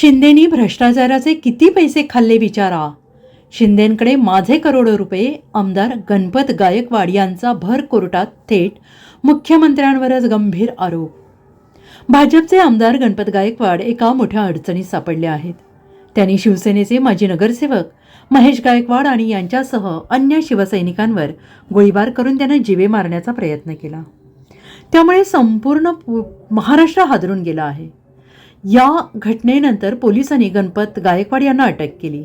शिंदेनी भ्रष्टाचाराचे किती पैसे खाल्ले विचारा शिंदेंकडे माझे करोडो रुपये आमदार गणपत गायकवाड यांचा भर कोर्टात थेट मुख्यमंत्र्यांवरच गंभीर आरोप. भाजपचे आमदार गणपत गायकवाड एका मोठ्या अडचणीत सापडले आहेत. त्यांनी शिवसेनेचे माजी नगरसेवक महेश गायकवाड आणि यांच्यासह अन्य शिवसैनिकांवर गोळीबार करून त्यांना जीवे मारण्याचा प्रयत्न केला. त्यामुळे संपूर्ण पु- महाराष्ट्र हादरून गेला आहे. या घटनेनंतर पोलिसांनी गणपत गायकवाड यांना अटक केली.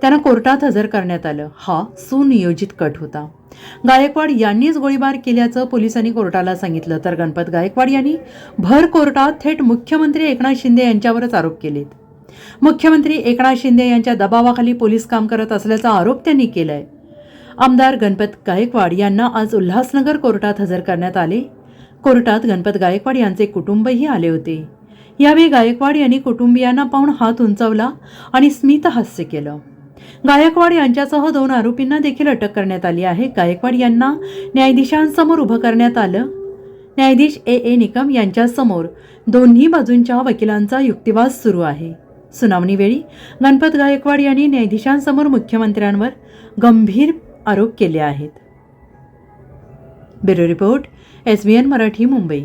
त्यांना कोर्टात हजर करण्यात आलं. हा सुनियोजित कट होता. गायकवाड यांनीच गोळीबार केल्याचं पोलिसांनी कोर्टाला सांगितलं. तर गणपत गायकवाड यांनी भर कोर्टात थेट मुख्यमंत्री एकनाथ शिंदे यांच्यावरच आरोप केलेत. मुख्यमंत्री एकनाथ शिंदे यांच्या दबावाखाली पोलीस काम करत असल्याचा आरोप त्यांनी केलाय. आमदार गणपत गायकवाड यांना आज उल्हासनगर कोर्टात हजर करण्यात आले. कोर्टात गणपत गायकवाड यांचे कुटुंबही आले होते. यावेळी गायकवाड यांनी कुटुंबियांना पाहून हात उंचावला आणि स्मित हास्य केलं. गायकवाड यांच्यासह दोन आरोपींना देखील अटक करण्यात आली आहे. गायकवाड यांना न्यायाधीशांसमोर उभं करण्यात आलं. न्यायाधीश ए. ए. निकम यांच्यासमोर दोन्ही बाजूंच्या वकिलांचा युक्तिवाद सुरू आहे. सुनावणीवेळी गणपत गायकवाड यांनी न्यायाधीशांसमोर मुख्यमंत्र्यांवर गंभीर आरोप केले आहेत. Bureau report S. B. N. Marathi Mumbai.